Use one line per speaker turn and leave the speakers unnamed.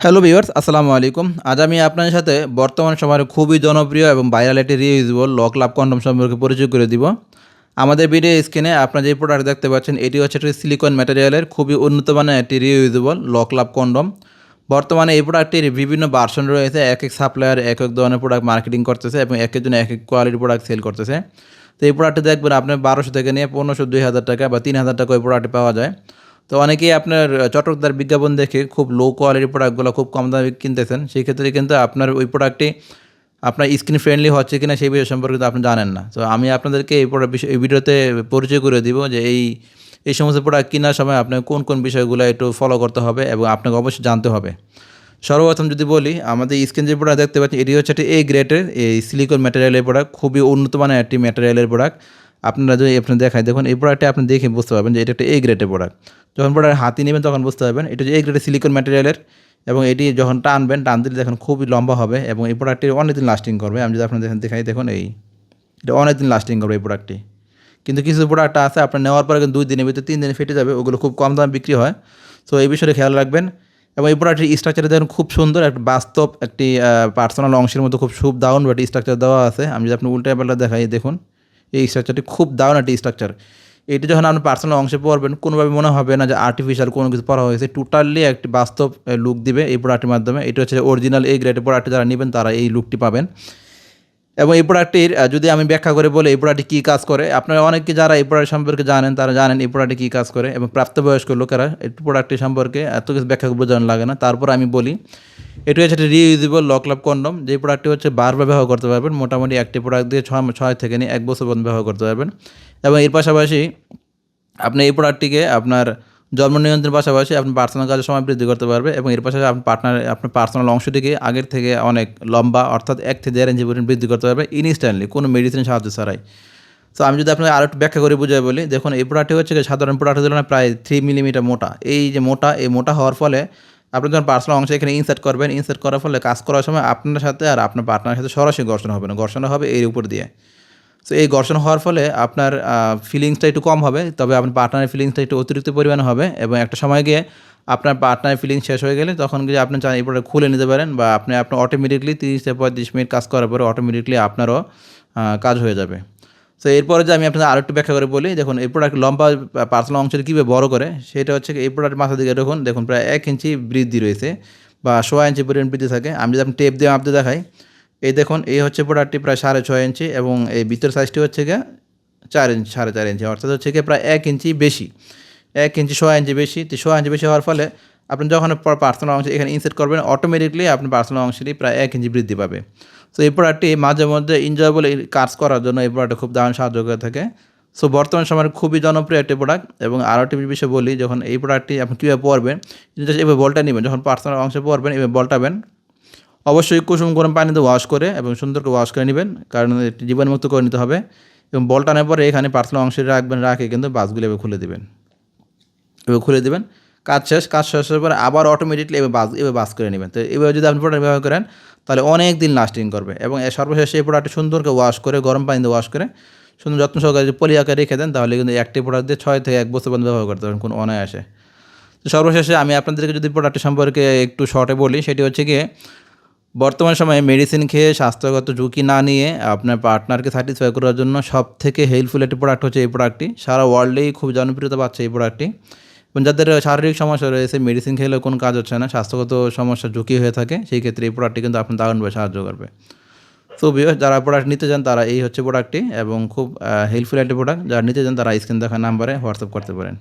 Hello viewers আসসালামু আলাইকুম। আজ আমি আপনাদের সাথে বর্তমান সময়ের খুবই জনপ্রিয় এবং ভাইরাল একটি রিইউজেবল লক লাভ কন্ডম সম্পর্কে পরিচয় করে দিব। আমাদের ভিডিও স্ক্রিনে আপনারা যে প্রোডাক্ট দেখতে পাচ্ছেন, এটি হচ্ছে একটি সিলিকন ম্যাটেরিয়ালের খুবই উন্নত মানের একটি রিইউজেবল লক লাভ কন্ডম বর্তমানে এই প্রোডাক্টটির বিভিন্ন ভার্সন রয়েছে, এক এক সাপ্লায়ার এক এক ধরনের প্রোডাক্ট মার্কেটিং করতেছে এবং এক একজন এক এক কোয়ালিটির প্রোডাক্ট সেল করতেছে। তো এই প্রোডাক্টটি দেখবেন, আপনার বারোশো থেকে নিয়ে পনেরোশো, দুই হাজার টাকা বা তিন হাজার টাকা ওই প্রোডাক্টটি পাওয়া যায়। তো অনেকেই আপনার চটকদার বিজ্ঞাপন দেখে খুব লো কোয়ালিটির প্রোডাক্টগুলো খুব কম দামে কিনতেছেন। সেই ক্ষেত্রে কিন্তু আপনার ওই প্রোডাক্টটি আপনার স্কিন ফ্রেন্ডলি হচ্ছে কিনা সেই বিষয় সম্পর্কে আপনি জানেন না। তো আমি আপনাদেরকে এই বিষয়, এই ভিডিওতে পরিচয় করে দিব যে এই এই সমস্ত প্রোডাক্ট কেনার সময় আপনাকে কোন কোন বিষয়গুলো একটু ফলো করতে হবে এবং আপনাকে অবশ্যই জানতে হবে। সর্বপ্রথম যদি বলি, আমাদের স্কিন যে প্রোডাক্ট দেখতে পাচ্ছি এটি হচ্ছে একটি এ গ্রেডের এই সিলিকন ম্যাটেরিয়ালের প্রোডাক্ট খুবই উন্নত মানের একটি ম্যাটেরিয়ালের প্রোডাক্ট আপনারা যদি আপনার দেখায়, দেখুন এই প্রোডাক্টটি আপনি দেখে বুঝতে পারবেন যে এটা একটা এ গ্রেডের প্রোডাক্ট যখন প্রোডাক্ট হাতি নেবেন, তখন বুঝতে পারবেন এটা যে এ গ্রেডের সিলিকন ম্যাটেরিয়ালের এবং এটি যখন টানবেন, টান দিলে দেখুন খুবই লম্বা হবে এবং এই প্রোডাক্টটি অনেকদিন লাস্টিং করবে। আমি যদি আপনার দেখেন, দেখাই, দেখুন এই, এটা অনেকদিন লাস্টিং করবে এই প্রোডাক্টটি কিন্তু কিছু প্রোডাক্ট আছে আপনার নেওয়ার পরে কিন্তু দুই দিনের ভিতরে, তিন দিনে ফেটে যাবে, ওগুলো খুব কম দামে বিক্রি হয়। সো এই বিষয়ে খেয়াল রাখবেন। এবং এই প্রোডাক্টের স্ট্রাকচারে দেখুন খুব সুন্দর, একটা বাস্তব, একটি পার্সোনাল অংশের মতো খুব সুপ দাউন বা স্ট্রাকচার দেওয়া আছে। আমি যদি আপনি উল্টা পাল্টা দেখাই, দেখুন। এই স্ট্রাকচারটি খুব দারুণ একটি স্ট্রাকচার এটি যখন আপনি পার্সোনাল অংশে পড়বেন, কোনোভাবে মনে হবে না যে আর্টিফিশিয়াল কোনো কিছু পড়া হয়েছে। টোটালি একটি বাস্তব লুক দিবে এই প্রোডাক্টের মাধ্যমে। এটা হচ্ছে অরিজিনাল এই গ্রেডের প্রোডাক্টটি যারা নেবেন, তারা এই লুকটি পাবেন। এবং এই প্রোডাক্টটির যদি আমি ব্যাখ্যা করে বলি, এই প্রোডাক্টটি কী কাজ করে? আপনারা অনেকে যারা এই প্রোডাক্ট সম্পর্কে জানেন, তারা জানেন এই প্রোডাক্টটি কী কাজ করে এবং প্রাপ্তবয়স্ক লোকেরা এই প্রোডাক্টটি সম্পর্কে এত কিছু ব্যাখ্যা বোঝানো লাগে না। তারপর আমি বলি, এটি হচ্ছে একটি রিইউজেবল লক লাভ কন্ডম যে প্রোডাক্টটি হচ্ছে বারবার ব্যবহার করতে পারবেন, মোটামুটি একটি প্রোডাক্ট দিয়ে ছয় ছয় থেকে নিয়ে এক বছর পর্যন্ত ব্যবহার করতে পারবেন। এবং এর পাশাপাশি আপনি এই প্রোডাক্টটিকে আপনার জন্ম নিয়ন্ত্রণের পাশাপাশি আপনি পার্সোনাল কাজের সময় বৃদ্ধি করতে পারবে এবং এর পাশাপাশি আপনি পার্টনার আপনার পার্সোনাল অংশটিকে আগের থেকে অনেক লম্বা অর্থাৎ এক থেকে দেড় ইঞ্চি পর্যন্ত বৃদ্ধি করতে পারবে ইনস্ট্যান্টলি কোনো মেডিসিন সাহায্য ছাড়াই। তো আমি যদি আপনাকে আরও একটু ব্যাখ্যা করে বুঝাই বলি, দেখুন এই প্রোডাক্টটি হচ্ছে সাধারণ প্রোডাক্টের তুলনায় প্রায় থ্রি মিলিমিটার মোটা। এই যে মোটা, এই মোটা হওয়ার ফলে আপনি যখন পার্সোনাল অংশ এখানে ইনসার্ট করবেন ইনসার্ট করার ফলে কাজ করার সময় আপনার সাথে আর আপনার পার্টনারের সাথে সরাসরি ঘর্ষণ হবে না ঘর্ষণ হবে এর উপর দিয়ে। সো এই ঘর্ষণ হওয়ার ফলে আপনার ফিলিংসটা একটু কম হবে, তবে আপনার পার্টনারের ফিলিংসটা একটু অতিরিক্ত পরিমাণে হবে এবং একটা সময় গিয়ে আপনার পার্টনারের ফিলিংস শেষ হয়ে গেলে তখন গিয়ে আপনি চান এই প্রোডাক্ট খুলে নিতে পারেন বা আপনি আপনার অটোমেটিকলি তিরিশ থেকে পঁয়ত্রিশ মিনিট কাজ করার পরে অটোমেটিকলি আপনারও কাজ হয়ে যাবে। তো এরপরে যে আমি আপনাদের আরও একটু ব্যাখ্যা করে বলি, দেখুন, এই প্রোডাক্ট লম্বা পার্সোনাল অংশটি কীভাবে বড় করে, সেটা হচ্ছে এই প্রোডাক্ট মাথা দিকে দেখুন দেখুন প্রায় এক ইঞ্চি বৃদ্ধি রয়েছে বা সোয়া ইঞ্চি পরিমাণ বৃদ্ধি থাকে। আমি যদি আপনি টেপ দিয়ে মাপতে দেখাই এই দেখুন, এই হচ্ছে প্রোডাক্টটি প্রায় সাড়ে ছয় ইঞ্চি এবং এই ভিতর সাইজটি হচ্ছে গিয়ে চার ইঞ্চি, সাড়ে চার ইঞ্চি, অর্থাৎ হচ্ছে গিয়ে প্রায় এক ইঞ্চি বেশি। এক ইঞ্চি সোয়া ইঞ্চি বেশি, তো সোয়া ইঞ্চি বেশি হওয়ার ফলে আপনি যখন পার্সোনাল অংশ এখানে ইনসেট করবেন অটোমেটিকলি আপনি পার্সোনাল অংশটি প্রায় এক ইঞ্চি বৃদ্ধি পাবে। তো এই প্রোডাক্টটি মাঝে মধ্যে এনজয়েবল কাজ করার জন্য এই প্রোডাক্টটা খুব দারুণ সাহায্য করে থাকে। সো বর্তমান সময়ের খুবই জনপ্রিয় একটি প্রোডাক্ট এবং আরও একটি বিষয় বলি, যখন এই প্রোডাক্টটি আপনি কীভাবে পরবেন জাস্ট এভাবে বলটা নেবেন, যখন পার্সোনাল অংশে পরবেন, এভাবে বলটাবেন অবশ্যই কুসুম গরম পানিতে ওয়াশ করে এবং সুন্দর করে ওয়াশ করে নেবেন, কারণ এটি জীবাণুমুক্ত করে নিতে হবে এবং বল টানার পরে এখানে পার্সোনাল অংশে রাখবেন, রাখে কিন্তু বাসগুলো এভাবে খুলে দেবেন। এভাবে খুলে দেবেন। কাজ শেষ, কাজ শেষের পরে আবার অটোমেটিকলি এবার বাস এবার বাস করে নেবেন। তো এভাবে যদি আপনি প্রোডাক্ট ব্যবহার করেন, তাহলে অনেক দিন লাস্টিং করবে এবং সর্বশেষে এই প্রোডাক্টটি সুন্দরকে ওয়াশ করে গরম পানিতে ওয়াশ করে, সুন্দর যত্ন সহকারে যদি পলি আকারে রেখে দেন, তাহলে কিন্তু একটি প্রোডাক্ট দিয়ে ছয় থেকে এক বছর পর্যন্ত ব্যবহার করতে পারেন কোনো অনায়াসে। তো সর্বশেষে আমি আপনাদেরকে যদি প্রোডাক্টটি সম্পর্কে একটু শর্টে বলি, সেটি হচ্ছে গিয়ে বর্তমান সময়ে মেডিসিন খেয়ে স্বাস্থ্যগত ঝুঁকি না নিয়ে আপনার পার্টনারকে স্যাটিসফাই করার জন্য সব থেকে হেল্পফুল একটি প্রোডাক্ট হচ্ছে এই প্রোডাক্টটি সারা ওয়ার্ল্ডেই খুব জনপ্রিয়তা পাচ্ছে এই প্রোডাক্টটি এবং যাদের শারীরিক সমস্যা রয়েছে মেডিসিন খেলেও কোনো কাজ হচ্ছে না, স্বাস্থ্যগত সমস্যা ঝুঁকি হয়ে থাকে, সেই ক্ষেত্রে এই প্রোডাক্টটি কিন্তু আপনার দারুণভাবে সাহায্য করবে। তো যারা প্রোডাক্ট নিতে চান, তারা এই হচ্ছে প্রোডাক্টটি এবং খুব হেল্পফুল একটি প্রোডাক্ট যারা নিতে চান, তারা স্ক্রিন দেখা নাম্বারে হোয়াটসঅ্যাপ করতে পারেন।